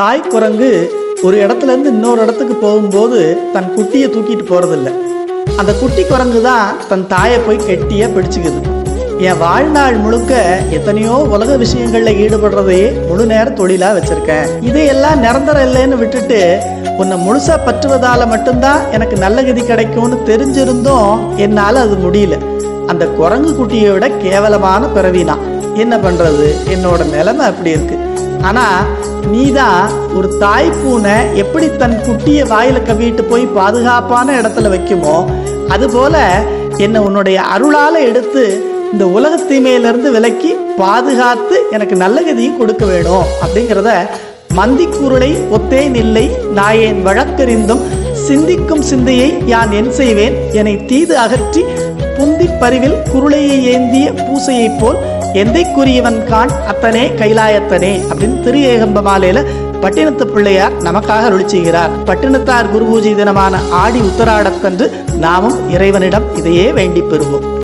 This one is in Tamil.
தாய் குரங்கு ஒரு இடத்துல இருந்து இன்னொரு இடத்துக்கு போகும்போது தன் குட்டியை தூக்கிட்டு போறதில்ல. அந்த குட்டி குரங்கு தான் தன் தாயை போய் கெட்டியா பிடிச்சுக்குது. என் வாழ்நாள் முழுக்க எத்தனையோ உலக விஷயங்கள்ல ஈடுபடுறதையே முழு நேர தொழிலா வச்சிருக்கேன். இதையெல்லாம் நிரந்தரம் இல்லைன்னு விட்டுட்டு உன்னை முழுசா பற்றுவதால மட்டும்தான் எனக்கு நல்ல கதி கிடைக்கும்னு தெரிஞ்சிருந்தும் என்னால அது முடியல. அந்த குரங்கு குட்டியை விட கேவலமான பிறவினா என்ன பண்றது? என்னோட நிலைமை அப்படி இருக்கு. ஆனா நீதான் ஒரு தாய் பூனை எப்படி தன் குட்டியை வாயில கவிட்டு போய் பாதுகாப்பான இடத்துல வைக்குமோ அதுபோல என்னை உன்னுடைய அருளால எடுத்து இந்த உலக தீமையிலிருந்து விலக்கி பாதுகாத்து எனக்கு நல்ல கதியும் கொடுக்க வேணும். அப்படிங்கிறத மந்திக்குருளை ஒத்தேன் இல்லை நாயேன் வழக்கறிந்தும் சிந்திக்கும் சிந்தையை யான் என் செய்வேன். என்னை தீது அகற்றி புந்திப் பரிவில் குருளையை ஏந்திய பூசையைப் போல் எந்தைக்குரியவன் கான் அத்தனே கைலாயத்தனே அப்படின்னு திரு ஏகம்ப மாலையில பட்டினத்து பிள்ளையார் நமக்காக அருள் செய்கிறார். பட்டினத்தார் குருபூஜை தினமான ஆடி உத்தராடத்தன்று நாமும் இறைவனிடம் இதையே வேண்டிப் பெறுவோம்.